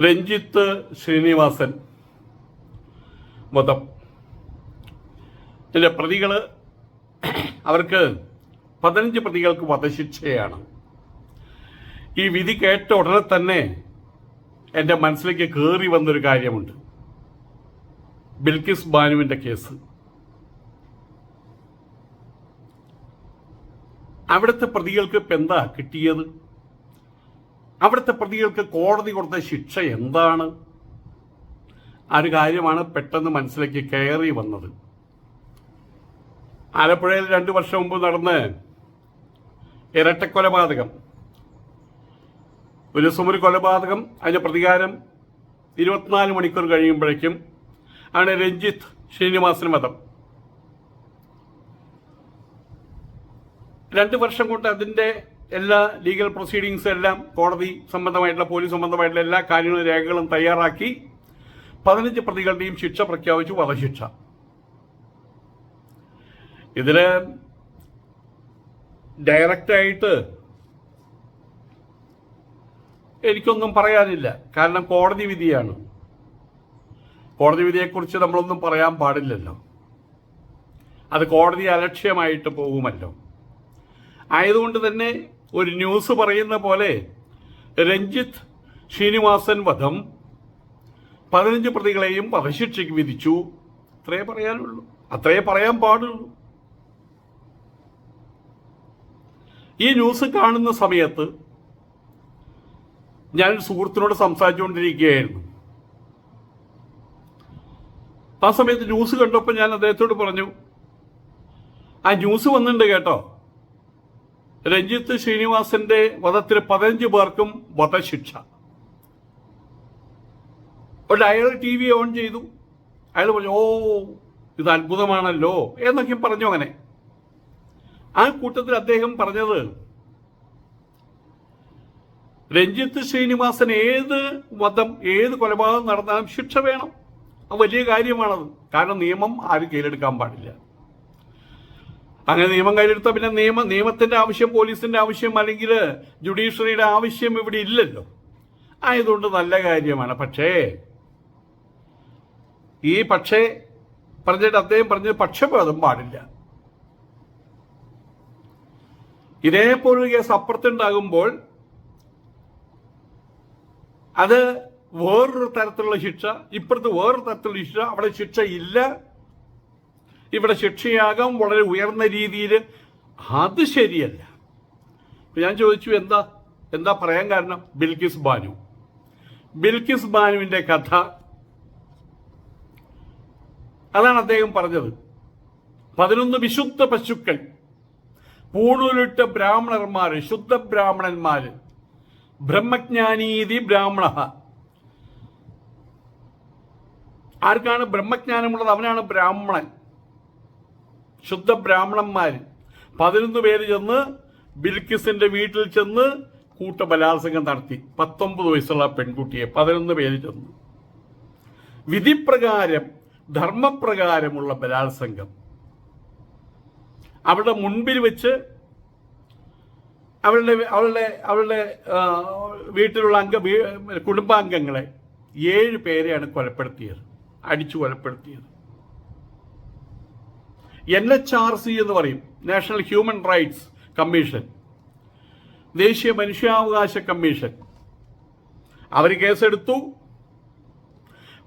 രഞ്ജിത്ത് ശ്രീനിവാസൻ വധം ഇതിലെ പ്രതികൾ അവർക്ക് പതിനഞ്ച് പ്രതികൾക്ക് വധശിക്ഷയാണ്. ഈ വിധി കേട്ട ഉടനെ തന്നെ എന്റെ മനസ്സിലേക്ക് കയറി വന്നൊരു കാര്യമുണ്ട്. ബിൽക്കിസ് ബാനുവിന്റെ കേസ്. അവിടുത്തെ പ്രതികൾക്ക് ഇപ്പം എന്താ കിട്ടിയത്? അവിടുത്തെ പ്രതികൾക്ക് കോടതി കൊടുത്ത ശിക്ഷ എന്താണ്? ആ ഒരു കാര്യമാണ് പെട്ടെന്ന് മനസ്സിലേക്ക് കയറി വന്നത്. ആലപ്പുഴയിൽ രണ്ട് വർഷം മുമ്പ് നടന്ന് ഇരട്ടക്കൊലപാതകം. ഒരു ദിവസം ഒരു കൊലപാതകം അതിന് പ്രതികാരം ഇരുപത്തിനാല് മണിക്കൂർ കഴിയുമ്പോഴേക്കും ആണ് രഞ്ജിത്ത് ശ്രീനിവാസൻ വധം. രണ്ട് വർഷം കൊണ്ട് അതിന്റെ എല്ലാ ലീഗൽ പ്രൊസീഡിങ്സും എല്ലാം കോടതി സംബന്ധമായിട്ടുള്ള പോലീസ് സംബന്ധമായിട്ടുള്ള എല്ലാ കാര്യങ്ങളും രേഖകളും തയ്യാറാക്കി പതിനഞ്ച് പ്രതികളുടെയും ശിക്ഷ പ്രഖ്യാപിച്ചു വധശിക്ഷ. ഇതിൽ ഡയറക്റ്റായിട്ട് എനിക്കൊന്നും പറയാനില്ല. കാരണം കോടതി വിധിയാണ്. കോടതി വിധിയെക്കുറിച്ച് നമ്മളൊന്നും പറയാൻ പാടില്ലല്ലോ. അത് കോടതി അലക്ഷ്യമായിട്ട് പോകുമല്ലോ. ആയതുകൊണ്ട് തന്നെ ഒരു ന്യൂസ് പറയുന്ന പോലെ രഞ്ജിത്ത് ശ്രീനിവാസൻ വധം പതിനഞ്ച് പ്രതികളെയും വധശിക്ഷയ്ക്ക് വിധിച്ചു. അത്രേ പറയാനുള്ളൂ. അത്രേ പറയാൻ പാടുള്ളൂ. ഈ ന്യൂസ് കാണുന്ന സമയത്ത് ഞാൻ സുഹൃത്തിനോട് സംസാരിച്ചുകൊണ്ടിരിക്കുകയായിരുന്നു. ആ സമയത്ത് ന്യൂസ് കണ്ടപ്പോൾ ഞാൻ അദ്ദേഹത്തോട് പറഞ്ഞു ആ ന്യൂസ് വന്നിട്ടുണ്ട് കേട്ടോ. രഞ്ജിത്ത് ശ്രീനിവാസന്റെ വധത്തിൽ പതിനഞ്ച് പേർക്കും വധശിക്ഷ. ഒരു അയാൾ ടി വി ഓൺ ചെയ്തു. അയാൾ പറഞ്ഞു ഓ ഇത് അത്ഭുതമാണല്ലോ എന്നൊക്കെ പറഞ്ഞു അങ്ങനെ. ആ കൂട്ടത്തിൽ അദ്ദേഹം പറഞ്ഞത് രഞ്ജിത്ത് ശ്രീനിവാസൻ ഏത് വധം ഏത് കൊലപാതകം നടന്നാലും ശിക്ഷ വേണം. വലിയ കാര്യമാണത്. കാരണം നിയമം ആരും കയ്യിലെടുക്കാൻ പാടില്ല. അങ്ങനെ നിയമം കയ്യിലെടുത്താൽ പിന്നെ നിയമ നിയമത്തിന്റെ ആവശ്യം പോലീസിന്റെ ആവശ്യം അല്ലെങ്കിൽ ജുഡീഷ്യറിയുടെ ആവശ്യം ഇവിടെ ഇല്ലല്ലോ. ആയതുകൊണ്ട് നല്ല കാര്യമാണ്. പക്ഷേ ഈ പക്ഷേ പറഞ്ഞിട്ട് അദ്ദേഹം പറഞ്ഞ പക്ഷപാതം പാടില്ല. ഇതേപോലൊരു കേസ് അപ്പുറത്തുണ്ടാകുമ്പോൾ അത് വേറൊരു തരത്തിലുള്ള ശിക്ഷ ഇപ്പുറത്ത് വേറൊരു തരത്തിലുള്ള ശിക്ഷ അവിടെ ശിക്ഷ ഇല്ല ഇവിടെ ശിക്ഷയാകാം വളരെ ഉയർന്ന രീതിയിൽ അത് ശരിയല്ല. ഞാൻ ചോദിച്ചു എന്താ എന്താ പറയാൻ കാരണം? ബിൽക്കിസ് ബാനു. ബിൽക്കിസ് ബാനുവിന്റെ കഥ. അതാണ് അദ്ദേഹം പറഞ്ഞത്. പതിനൊന്ന് വിശുദ്ധ പശുക്കൾ പൂണൂലിട്ട ബ്രാഹ്മണർമാർ ശുദ്ധ ബ്രാഹ്മണന്മാർ ബ്രഹ്മജ്ഞാനീതി ബ്രാഹ്മണ ആർക്കാണ് ബ്രഹ്മജ്ഞാനമുള്ളത്? അവനാണ് ബ്രാഹ്മണൻ. ശുദ്ധ ബ്രാഹ്മണന്മാർ പതിനൊന്ന് പേര് ചെന്ന് ബിൽക്കിസിന്റെ വീട്ടിൽ ചെന്ന് കൂട്ടബലാത്സംഗം നടത്തി. പത്തൊമ്പത് വയസ്സുള്ള പെൺകുട്ടിയെ പതിനൊന്ന് പേര് ചെന്ന്. വിധിപ്രകാരം ധർമ്മപ്രകാരമുള്ള ബലാത്സംഗം. അവരുടെ മുൻപിൽ വെച്ച് അവരുടെ അവളുടെ അവളുടെ വീട്ടിലുള്ള അംഗ കുടുംബാംഗങ്ങളെ ഏഴ് പേരെയാണ് കൊലപ്പെടുത്തിയത്. അടിച്ചു കൊലപ്പെടുത്തിയത്. എൻ എച്ച് ആർ സി എന്ന് പറയും. നാഷണൽ ഹ്യൂമൻ റൈറ്റ്സ് കമ്മീഷൻ ദേശീയ മനുഷ്യാവകാശ കമ്മീഷൻ. അവർ കേസെടുത്തു.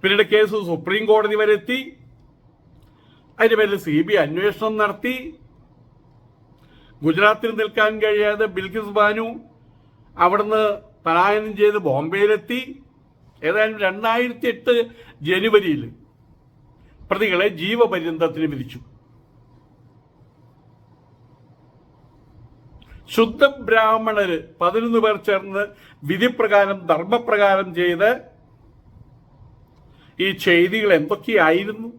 പിന്നീട് കേസ് സുപ്രീം കോടതി വരെ എത്തി. അതിന്റെ പേരിൽ സി ബി അന്വേഷണം നടത്തി. ഗുജറാത്തിൽ നിൽക്കാൻ കഴിയാതെ ബിൽക്കിസ് ബാനു അവിടുന്ന് പലായനം ചെയ്ത് ബോംബെയിലെത്തി. ഏതായാലും രണ്ടായിരത്തി എട്ട് ജനുവരിയിൽ പ്രതികളെ ജീവപര്യന്തത്തിന് വിധിച്ചു. ശുദ്ധ ബ്രാഹ്മണര് പതിനൊന്ന് പേർ ചേർന്ന് വിധിപ്രകാരം ധർമ്മപ്രകാരം ചെയ്ത് ഈ ചെയ്തികൾ എന്തൊക്കെയായിരുന്നു?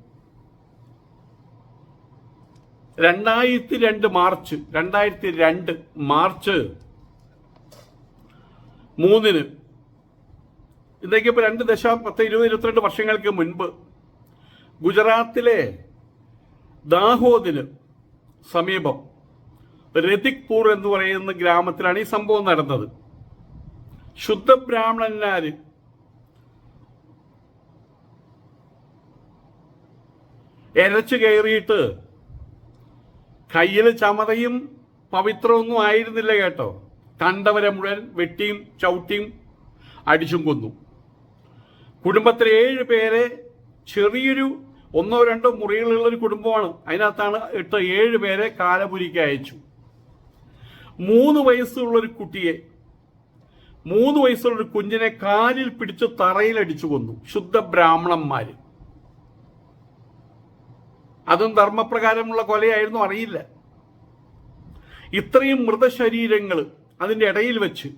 രണ്ടായിരത്തി രണ്ട് മാർച്ച് രണ്ടായിരത്തി രണ്ട് മാർച്ച് മൂന്നിന്. ഇതൊക്കെ ഇപ്പൊ രണ്ട് ദശാം പത്ത് ഇരുപത് ഇരുപത്തിരണ്ട് വർഷങ്ങൾക്ക് മുൻപ് ഗുജറാത്തിലെ ദാഹോദിന് സമീപം രതിക്പൂർ എന്ന് പറയുന്ന ഗ്രാമത്തിലാണ് ഈ സംഭവം നടന്നത്. ശുദ്ധ ബ്രാഹ്മണന്മാര് എരച്ചു കയറിയിട്ട് കയ്യിൽ ചമതയും പവിത്രമൊന്നും ആയിരുന്നില്ല കേട്ടോ. കണ്ടവരെ മുഴുവൻ വെട്ടിയും ചവിട്ടിയും അടിച്ചും കൊന്നു. കുടുംബത്തിലെ ഏഴ് പേരെ ചെറിയൊരു ഒന്നോ രണ്ടോ മുറികളുള്ള ഒരു കുടുംബമാണ്. അതിനകത്താണ് എട്ട് ഏഴ് പേരെ കാലപുരിക്ക് അയച്ചു. മൂന്ന് വയസ്സുള്ള ഒരു കുട്ടിയെ മൂന്ന് വയസ്സുള്ള ഒരു കുഞ്ഞിനെ കാലിൽ പിടിച്ച് തറയിലടിച്ചു കൊന്നു. ശുദ്ധ ബ്രാഹ്മണന്മാര്. അതും ധർമ്മപ്രകാരമുള്ള കൊലയായിരുന്നു അറിയില്ല. ഇത്രയും മൃതശരീരങ്ങൾ അതിന്റെ ഇടയിൽ വെച്ച്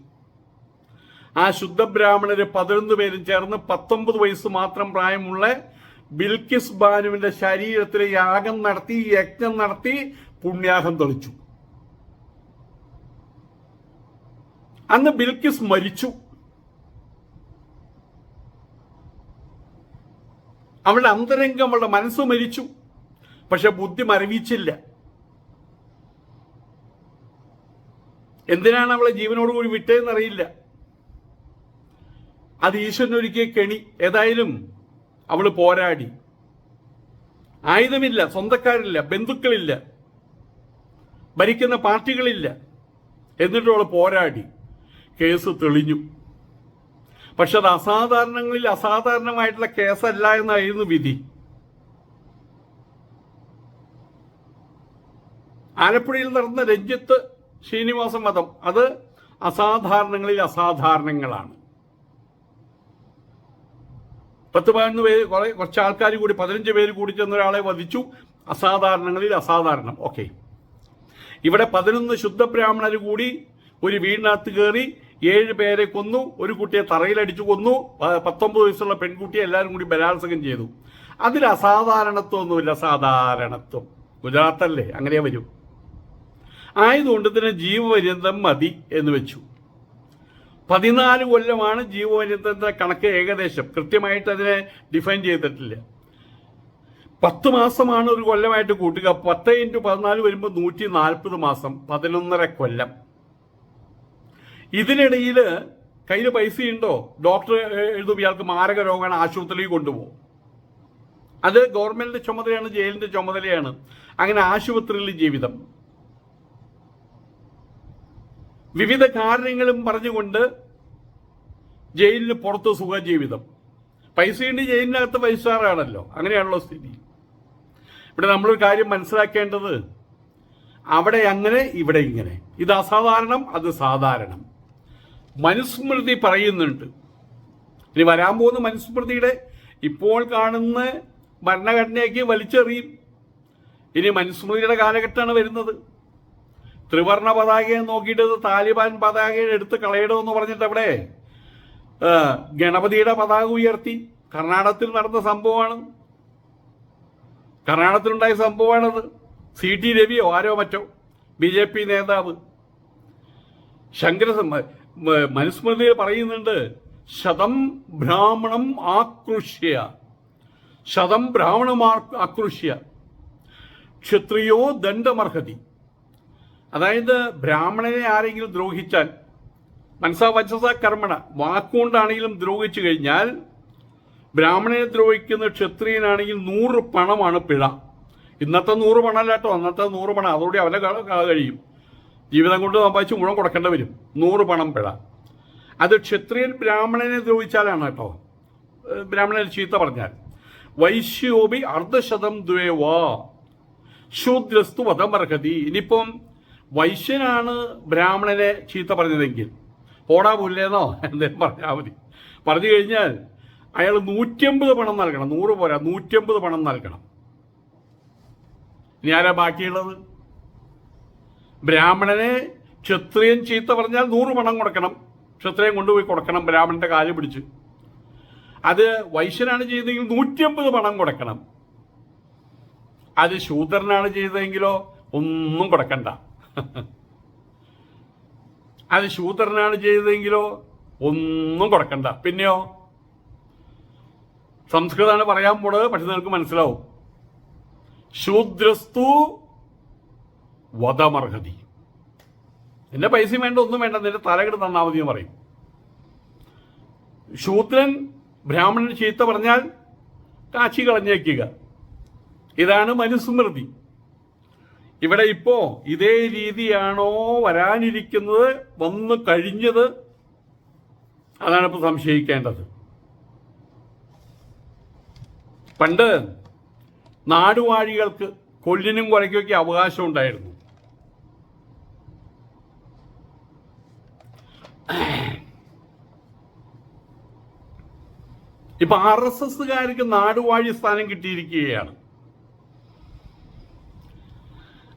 ആ ശുദ്ധ ബ്രാഹ്മണര് പതിനൊന്ന് പേരും ചേർന്ന് പത്തൊമ്പത് വയസ്സ് മാത്രം പ്രായമുള്ള ബിൽക്കിസ് ബാനുവിന്റെ ശരീരത്തിലെ യാഗം നടത്തി യജ്ഞം നടത്തി പുണ്യാഹം തെളിച്ചു. അന്ന് ബിൽക്കിസ് മരിച്ചു. അവളുടെ അന്തരംഗം അവളുടെ മനസ്സ് മരിച്ചു. പക്ഷെ ബുദ്ധി മരവിച്ചില്ല. എന്തിനാണ് അവളെ ജീവനോടുകൂടി വിട്ടതെന്നറിയില്ല. അത് ഈശ്വരനൊരുക്കിയ കെണി. ഏതായാലും അവൾ പോരാടി. ആയുധമില്ല സ്വന്തക്കാരില്ല ബന്ധുക്കളില്ല. ഭരിക്കുന്ന പാർട്ടികളില്ല. എന്നിട്ട് അവൾ പോരാടി. കേസ് തെളിഞ്ഞു. പക്ഷെ അത് അസാധാരണങ്ങളിൽ അസാധാരണമായിട്ടുള്ള കേസല്ല എന്നായിരുന്നു വിധി. ആലപ്പുഴയിൽ നടന്ന രഞ്ജിത്ത് ശ്രീനിവാസ മതം അത് അസാധാരണങ്ങളിൽ അസാധാരണങ്ങളാണ്. പത്ത് പതിനൊന്ന് പേര് കുറെ കുറച്ച് ആൾക്കാർ കൂടി പതിനഞ്ച് പേര് കൂടി ചെന്ന ഒരാളെ വധിച്ചു. അസാധാരണങ്ങളിൽ അസാധാരണം. ഓക്കെ. ഇവിടെ പതിനൊന്ന് ശുദ്ധ ബ്രാഹ്മണർ കൂടി ഒരു വീടിനകത്ത് കയറി ഏഴ് പേരെ കൊന്നു ഒരു കുട്ടിയെ തറയിലടിച്ചു കൊന്നു പത്തൊമ്പത് വയസ്സുള്ള പെൺകുട്ടിയെ എല്ലാവരും കൂടി ബലാത്സംഗം ചെയ്തു. അതിൽ അസാധാരണത്വമൊന്നുമില്ല സാധാരണത്വം ഗുജറാത്തല്ലേ അങ്ങനെ വരും. ആയതുകൊണ്ട് തന്നെ ജീവപര്യന്തം മതി എന്ന് വെച്ചു. പതിനാല് കൊല്ലമാണ് ജീവപര്യന്തത്തിന്റെ കണക്ക് ഏകദേശം. കൃത്യമായിട്ട് അതിനെ ഡിഫൈൻ ചെയ്തിട്ടില്ല. പത്ത് മാസമാണ് ഒരു കൊല്ലമായിട്ട് കൂട്ടുക. പത്ത് ഇന്റു പതിനാല് വരുമ്പോൾ നൂറ്റി നാൽപ്പത് മാസം പതിനൊന്നര കൊല്ലം. ഇതിനിടയിൽ കയ്യിൽ പൈസയുണ്ടോ? ഡോക്ടർ എഴുതും ഇയാൾക്ക് മാരക രോഗമാണ് ആശുപത്രിയിൽ കൊണ്ടുപോകും. അത് ഗവൺമെന്റിന്റെ ചുമതലയാണ് ജയിലിന്റെ ചുമതലയാണ്. അങ്ങനെ ആശുപത്രിയിൽ ജീവിതം. വിവിധ കാരണങ്ങളും പറഞ്ഞുകൊണ്ട് ജയിലിന് പുറത്ത് സുഖജീവിതം. പൈസയുണ്ട് ജയിലിനകത്ത് പൈസാറാണല്ലോ അങ്ങനെയാണല്ലോ സ്ഥിതി. ഇവിടെ നമ്മളൊരു കാര്യം മനസ്സിലാക്കേണ്ടത് അവിടെ അങ്ങനെ ഇവിടെ ഇങ്ങനെ. ഇത് അസാധാരണം അത് സാധാരണം. മനുസ്മൃതി പറയുന്നുണ്ട്. ഇനി വരാൻ പോകുന്ന മനുസ്മൃതിയുടെ ഇപ്പോൾ കാണുന്ന ഭരണഘടനയ്ക്ക് വലിച്ചെറിയും. ഇനി മനുസ്മൃതിയുടെ കാലഘട്ടമാണ് വരുന്നത്. ത്രിവർണ പതാകയെ നോക്കിയിട്ട് താലിബാൻ പതാകയെ എടുത്ത് കളയണമെന്ന് പറഞ്ഞിട്ട് അവിടെ ഗണപതിയുടെ പതാക ഉയർത്തി. കർണാടകത്തിൽ നടന്ന സംഭവമാണ്. കർണാടകത്തിലുണ്ടായ സംഭവമാണത്. സി ടി രവിയോ ആരോ മറ്റോ ബി ജെ പി നേതാവ്. ശങ്കര മനുസ്മൃതിയിൽ പറയുന്നുണ്ട് ശതം ബ്രാഹ്മണം ആകൃഷ്യ ശതം ബ്രാഹ്മണം ആക്രുഷ്യ. ക്ഷത്രിയോ ദണ്ഡമർഹതി. അതായത് ബ്രാഹ്മണനെ ആരെങ്കിലും ദ്രോഹിച്ചാൽ മനസ്സാ വച്ചസ കർമ്മണ വാക്കുകൊണ്ടാണെങ്കിലും ദ്രോഹിച്ചു കഴിഞ്ഞാൽ ബ്രാഹ്മണനെ ദ്രോഹിക്കുന്ന ക്ഷത്രിയനാണെങ്കിൽ നൂറ് പണമാണ് പിഴ. ഇന്നത്തെ നൂറ് പണല്ലാട്ടോ അന്നത്തെ നൂറ് പണം. അതോടെ അവനെ കഴിയും. ജീവിതം കൊണ്ട് സമ്പാദിച്ച് മുഴുവൻ കൊടുക്കേണ്ടി വരും. നൂറ് പണം പിഴ. അത് ക്ഷത്രിയൻ ബ്രാഹ്മണനെ ദ്രോഹിച്ചാലാണ് കേട്ടോ. ബ്രാഹ്മണൻ ചീത്ത പറഞ്ഞാൽ. വൈശ്യോപി അർദ്ധശതം ദ്വേവാ. ശൂദ്രസ്തു വധമർഹതി ഇനിയിപ്പം വൈശ്യനാണ് ബ്രാഹ്മണനെ ചീത്ത പറഞ്ഞതെങ്കിൽ. പോടാ പുല്ലേന്നോ എന്തേലും പറഞ്ഞാൽ മതി. പറഞ്ഞു കഴിഞ്ഞാൽ അയാൾ നൂറ്റമ്പത് പണം നൽകണം. നൂറ് പോരാ നൂറ്റമ്പത് പണം നൽകണം. ഇനി ആരാ ബാക്കിയുള്ളത്? ബ്രാഹ്മണനെ ക്ഷത്രിയൻ ചീത്ത പറഞ്ഞാൽ നൂറ് പണം കൊടുക്കണം. ക്ഷത്രിയൻ കൊണ്ടുപോയി കൊടുക്കണം ബ്രാഹ്മണന്റെ കാൽ പിടിച്ച്. അത് വൈശ്യനാണ് ചെയ്തതെങ്കിൽ നൂറ്റിയമ്പത് പണം കൊടുക്കണം. അത് ശൂദ്രനാണ് ചെയ്തതെങ്കിലോ ഒന്നും കൊടുക്കണ്ട. അത് ശൂദ്രനാണ് ചെയ്തതെങ്കിലോ ഒന്നും കൊടുക്കണ്ട. പിന്നെയോ? സംസ്കൃതമാണ് പറയാൻ പോണത് പക്ഷെ നിങ്ങൾക്ക് മനസ്സിലാവും. ശൂദ്രസ്തു വധമർഹതി. എന്റെ പൈസയും വേണ്ട ഒന്നും വേണ്ട നിന്റെ തലകെട്ട് തന്നാ മതി എന്ന് പറയും. ശൂദ്രൻ ബ്രാഹ്മണൻ ചീത്ത പറഞ്ഞാൽ കാച്ചി കളഞ്ഞേക്കുക. ഇതാണ് മനുസ്മൃതി. ഇവിടെ ഇപ്പോ ഇതേ രീതിയാണോ വരാനിരിക്കുന്നത് വന്നു കഴിഞ്ഞത്? അതാണ് ഇപ്പൊ സംശയിക്കേണ്ടത്. പണ്ട് നാടുവാഴികൾക്ക് കൊല്ലിനും കൊലയ്ക്കൊക്കെ അവകാശം ഉണ്ടായിരുന്നു. ഇപ്പൊ ആർ എസ് എസ്സുകാർക്ക് നാടുവാഴി സ്ഥാനം കിട്ടിയിരിക്കുകയാണ്.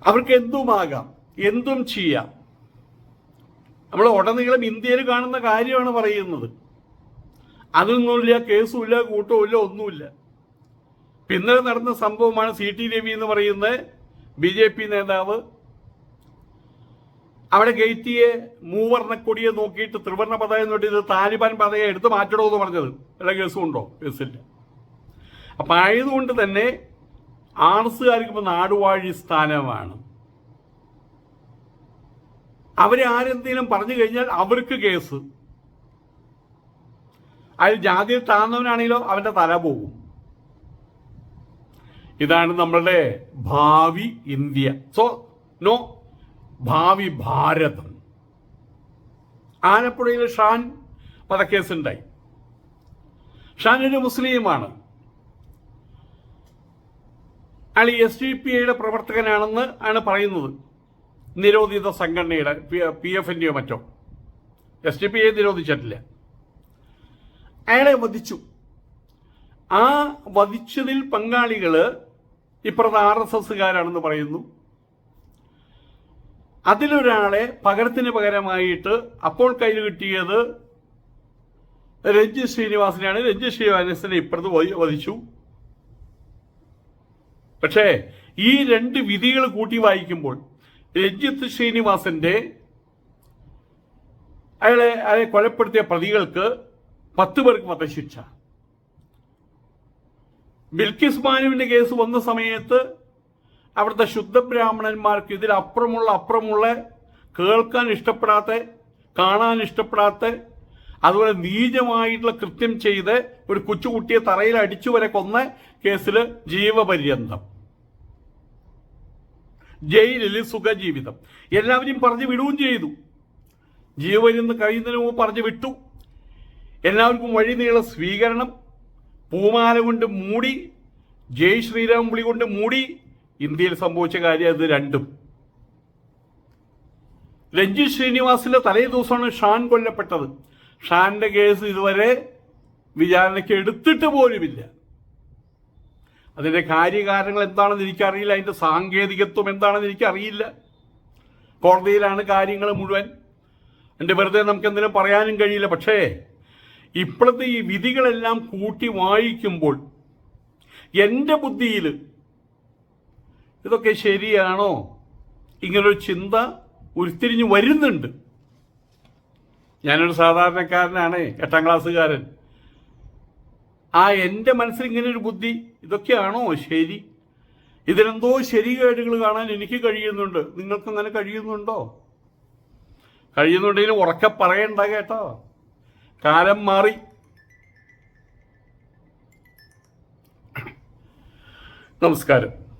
അവർക്ക് എന്തുമാകാം? എന്തും ചെയ്യാം. നമ്മൾ ഉടനീളം ഇന്ത്യയിൽ കാണുന്ന കാര്യമാണ് പറയുന്നത്. അതൊന്നുമില്ല കേസുമില്ല കൂട്ടവുമില്ല ഒന്നുമില്ല. പിന്നെ നടന്ന സംഭവമാണ് സി ടി രവി എന്ന് പറയുന്ന ബി ജെ പി നേതാവ് അവിടെ ഗേറ്റിയെ മൂവർണ കൊടിയെ നോക്കിയിട്ട് ത്രിവർണ പതാക നോട്ടി ഇത് താലിബാൻ പതാക എടുത്ത് മാറ്റണോ എന്ന് പറഞ്ഞത്. എല്ലാ കേസും ഉണ്ടോ? കേസില്ല അപ്പൊ ആയതുകൊണ്ട് തന്നെ ആർസുകാർക്ക് ഇപ്പൊ നാടുവാഴി സ്ഥാനമാണ്. അവരെ ആരെന്തെങ്കിലും പറഞ്ഞു കഴിഞ്ഞാൽ അവർക്ക് കേസ്. അതിൽ ജാതിയിൽ താഴ്ന്നവനാണെങ്കിലോ അവന്റെ തല പോകും. ഇതാണ് നമ്മളുടെ ഭാവി ഇന്ത്യ. സോ നോ ഭാവി ഭാരതം. ആലപ്പുഴയിൽ ഷാൻ വധക്കേസുണ്ടായി ഷാൻ ഒരു മുസ്ലിമാണ്. അയാൾ എസ് ഡി പി ഐയുടെ പ്രവർത്തകനാണെന്ന് ആണ് പറയുന്നത്. നിരോധിത സംഘടനയുടെ പി എഫിന്റെയോ മറ്റോ. എസ് ഡി പി ഐ നിരോധിച്ചിട്ടില്ല. അയാളെ വധിച്ചു. ആ വധിച്ചതിൽ പങ്കാളികൾ ഇപ്പുറത്ത് ആർ എസ് എസ്സുകാരാണെന്ന് പറയുന്നു. അതിലൊരാളെ പകരത്തിന് പകരമായിട്ട് അപ്പോൾ കയ്യിൽ കിട്ടിയത് രഞ്ജിത് ശ്രീനിവാസനെയാണ്. രഞ്ജിത് ശ്രീനിവാസനെ ഇപ്പുറത്ത് വധി- വധിച്ചു. പക്ഷേ ഈ രണ്ട് വിധികൾ കൂട്ടി വായിക്കുമ്പോൾ രഞ്ജിത്ത് ശ്രീനിവാസന്റെ അയാളെ അയാളെ കൊലപ്പെടുത്തിയ പ്രതികൾക്ക് പത്ത് പേർക്ക് വധശിക്ഷ. ബിൽക്കിസ് മാനുവിന്റെ കേസ് വന്ന സമയത്ത് അവിടുത്തെ ശുദ്ധ ബ്രാഹ്മണന്മാർക്ക് ഇതിലപ്പുറമുള്ള അപ്പുറമുള്ള കേൾക്കാൻ ഇഷ്ടപ്പെടാത്ത കാണാൻ ഇഷ്ടപ്പെടാത്ത അതുപോലെ നീചമായിട്ടുള്ള കൃത്യം ചെയ്ത് ഒരു കൊച്ചുകുട്ടിയെ തറയിൽ അടിച്ചു വരെ കൊന്ന കേസിൽ ജീവപര്യന്തം. ജയിലിൽ സുഖജീവിതം. എല്ലാവരെയും പറഞ്ഞു വിടുകയും ചെയ്തു. ജീവപര്യന്തം കഴിയുന്നതിന് മുമ്പ് പറഞ്ഞു വിട്ടു. എല്ലാവർക്കും വഴി നീള സ്വീകരണം. പൂമാല കൊണ്ട് മൂടി ജയ് ശ്രീരാം വിളി കൊണ്ട് മൂടി ഇന്ത്യയിൽ സംഭവിച്ച കാര്യം അത് രണ്ടും. രഞ്ജിത് ശ്രീനിവാസിന്റെ തലേ ദിവസമാണ് ഷാൻ കൊല്ലപ്പെട്ടത്. ഷാന്റെ കേസ് ഇതുവരെ വിചാരണയ്ക്ക് എടുത്തിട്ട് പോലുമില്ല. അതിന്റെ കാര്യകാരണങ്ങൾ എന്താണെന്ന് എനിക്കറിയില്ല. അതിന്റെ സാങ്കേതികത്വം എന്താണെന്ന് എനിക്കറിയില്ല. കോടതിയിലാണ് കാര്യങ്ങൾ മുഴുവൻ. എന്റെ വെറുതെ നമുക്ക് എന്തെങ്കിലും പറയാനും കഴിയില്ല. പക്ഷേ ഇപ്പോഴത്തെ ഈ വിധികളെല്ലാം കൂട്ടി വായിക്കുമ്പോൾ എന്റെ ബുദ്ധിയിൽ ഇതൊക്കെ ശരിയാണോ? ഇങ്ങനൊരു ചിന്ത ഉരുത്തിരിഞ്ഞ് വരുന്നുണ്ട്. ഞാനൊരു സാധാരണക്കാരനാണ് എട്ടാം ക്ലാസ്സുകാരൻ. ആ എന്റെ മനസ്സിൽ ഇങ്ങനെ ഒരു ബുദ്ധി ഇതൊക്കെയാണോ ശരി? ഇതിലെന്തോ ശരികേടുകൾ കാണാൻ എനിക്ക് കഴിയുന്നുണ്ട്. നിങ്ങൾക്ക് അങ്ങനെ കഴിയുന്നുണ്ടോ? കഴിയുന്നുണ്ടെങ്കിൽ ഉറക്കെ പറയണ്ട കേട്ടോ. കാലം മാറി. നമസ്കാരം.